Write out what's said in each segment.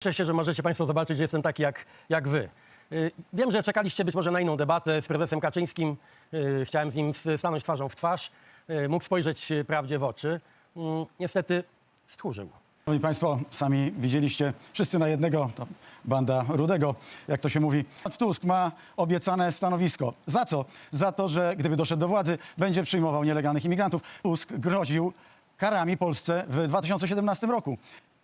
Cieszę się, że możecie Państwo zobaczyć, że jestem taki jak, jak Wy. Y, Wiem, że czekaliście być może na inną debatę z prezesem Kaczyńskim. Y, Chciałem z nim stanąć twarzą w twarz. Y, Mógł spojrzeć prawdzie w oczy. Mm, Niestety stchórzył. Szanowni Państwo, sami widzieliście, wszyscy na jednego, to banda rudego, jak to się mówi. Tusk ma obiecane stanowisko. Za co? Za to, że gdyby doszedł do władzy, będzie przyjmował nielegalnych imigrantów. Tusk groził karami Polsce w 2017 roku.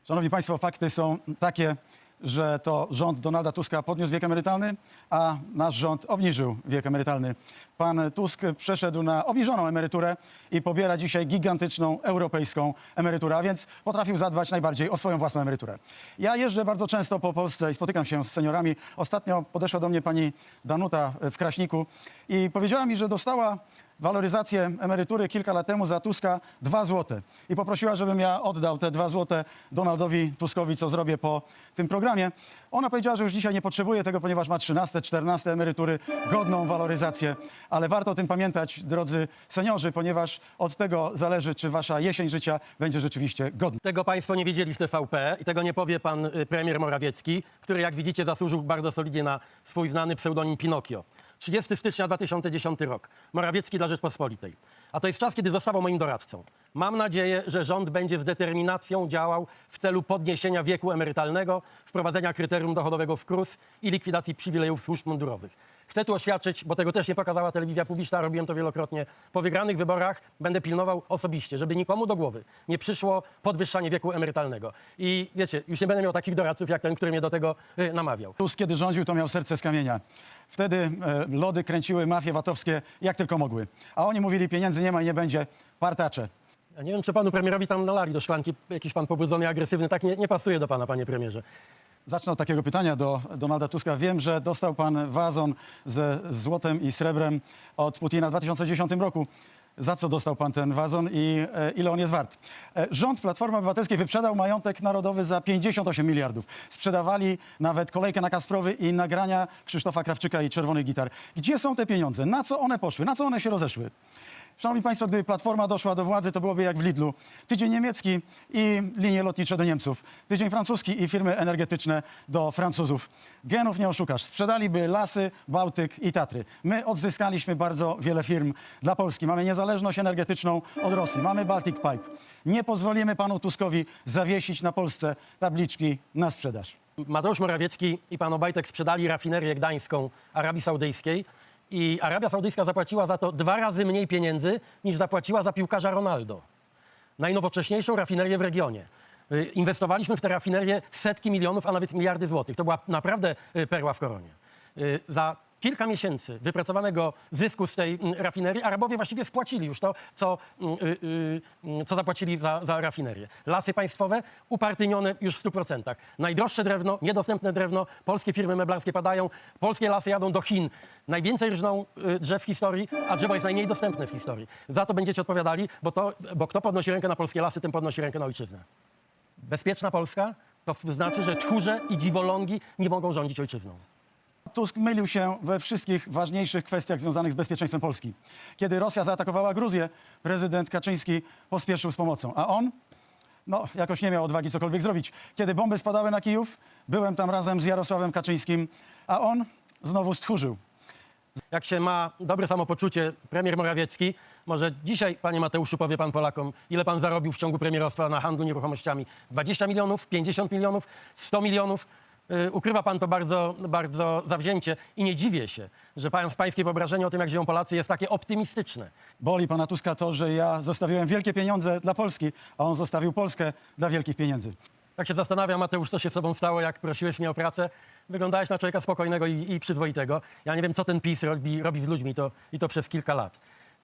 Szanowni Państwo, fakty są takie, że to rząd Donalda Tuska podniósł wiek emerytalny, a nasz rząd obniżył wiek emerytalny. Pan Tusk przeszedł na obniżoną emeryturę i pobiera dzisiaj gigantyczną europejską emeryturę, a więc potrafił zadbać najbardziej o swoją własną emeryturę. Ja jeżdżę bardzo często po Polsce i spotykam się z seniorami. Ostatnio podeszła do mnie pani Danuta w Kraśniku i powiedziała mi, że dostała waloryzację emerytury kilka lat temu za Tuska 2 złote. I poprosiła, żebym ja oddał te 2 złote Donaldowi Tuskowi, co zrobię po tym programie. Ona powiedziała, że już dzisiaj nie potrzebuje tego, ponieważ ma 13, 14 emerytury, godną waloryzację. Ale warto o tym pamiętać, drodzy seniorzy, ponieważ od tego zależy, czy wasza jesień życia będzie rzeczywiście godna. Tego Państwo nie wiedzieli w TVP i tego nie powie pan y, premier Morawiecki, który jak widzicie zasłużył bardzo solidnie na swój znany pseudonim Pinokio. 30 stycznia 2010 rok. Morawiecki dla Rzeczpospolitej. A to jest czas, kiedy zostawał moim doradcą. Mam nadzieję, że rząd będzie z determinacją działał w celu podniesienia wieku emerytalnego, wprowadzenia kryterium dochodowego w KRUS i likwidacji przywilejów służb mundurowych. Chcę tu oświadczyć, bo tego też nie pokazała telewizja publiczna, robiłem to wielokrotnie. Po wygranych wyborach będę pilnował osobiście, żeby nikomu do głowy nie przyszło podwyższanie wieku emerytalnego. I wiecie, już nie będę miał takich doradców jak ten, który mnie do tego y, namawiał. Tusk, kiedy rządził, to miał serce z kamienia. Wtedy e, lody kręciły mafie VAT-owskie jak tylko mogły. A oni mówili, pieniędzy nie ma i nie będzie, partacze. Ja nie wiem, czy panu premierowi tam nalali do szklanki jakiś pan pobudzony, agresywny. Tak nie, nie pasuje do pana, panie premierze. Zacznę od takiego pytania do Donalda Tuska. Wiem, że dostał pan wazon ze złotem i srebrem od Putina w 2010 roku. Za co dostał pan ten wazon i e, ile on jest wart? E, rząd Platformy Obywatelskiej wyprzedał majątek narodowy za 58 miliardów. Sprzedawali nawet kolejkę na Kasprowy i nagrania Krzysztofa Krawczyka i Czerwonych Gitar. Gdzie są te pieniądze? Na co one poszły? Na co one się rozeszły? Szanowni Państwo, gdyby Platforma doszła do władzy, to byłoby jak w Lidlu. Tydzień niemiecki i linie lotnicze do Niemców. Tydzień francuski i firmy energetyczne do Francuzów. Genów nie oszukasz. Sprzedaliby lasy, Bałtyk i Tatry. My odzyskaliśmy bardzo wiele firm dla Polski. Mamy niezależność energetyczną od Rosji. Mamy Baltic Pipe. Nie pozwolimy panu Tuskowi zawiesić na Polsce tabliczki na sprzedaż. Mateusz Morawiecki i pan Obajtek sprzedali rafinerię gdańską Arabii Saudyjskiej i Arabia Saudyjska zapłaciła za to dwa razy mniej pieniędzy niż zapłaciła za piłkarza Ronaldo. Najnowocześniejszą rafinerię w regionie. Y, Inwestowaliśmy w tę rafinerię setki milionów, a nawet miliardy złotych. To była naprawdę y, perła w koronie. Y, Za kilka miesięcy wypracowanego zysku z tej mm, rafinerii Arabowie właściwie spłacili już to, co, mm, y, y, mm, co zapłacili za, za rafinerię. Lasy państwowe upartyjnione już w 100%. Najdroższe drewno, niedostępne drewno, polskie firmy meblarskie padają, polskie lasy jadą do Chin. Najwięcej rżną y, drzew w historii, a drzewo jest najmniej dostępne w historii. Za to będziecie odpowiadali, bo, to, bo kto podnosi rękę na polskie lasy, tym podnosi rękę na ojczyznę. Bezpieczna Polska to znaczy, że tchórze i dziwolągi nie mogą rządzić ojczyzną. Tusk mylił się we wszystkich ważniejszych kwestiach związanych z bezpieczeństwem Polski. Kiedy Rosja zaatakowała Gruzję, prezydent Kaczyński pospieszył z pomocą, a on no, jakoś nie miał odwagi cokolwiek zrobić. Kiedy bomby spadały na Kijów, byłem tam razem z Jarosławem Kaczyńskim, a on znowu stchórzył. Jak się ma dobre samopoczucie premier Morawiecki, może dzisiaj, panie Mateuszu, powie pan Polakom, ile pan zarobił w ciągu premierostwa na handlu nieruchomościami? 20 milionów, 50 milionów, 100 milionów? Yy, Ukrywa pan to bardzo, bardzo zawzięcie i nie dziwię się, że pan, pańskie wyobrażenie o tym, jak żyją Polacy, jest takie optymistyczne. Boli pana Tuska to, że ja zostawiłem wielkie pieniądze dla Polski, a on zostawił Polskę dla wielkich pieniędzy. Tak się zastanawiam, Mateusz, co się sobą stało, jak prosiłeś mnie o pracę. Wyglądałeś na człowieka spokojnego i, i przyzwoitego. Ja nie wiem, co ten PiS robi, robi z ludźmi to, i to przez kilka lat.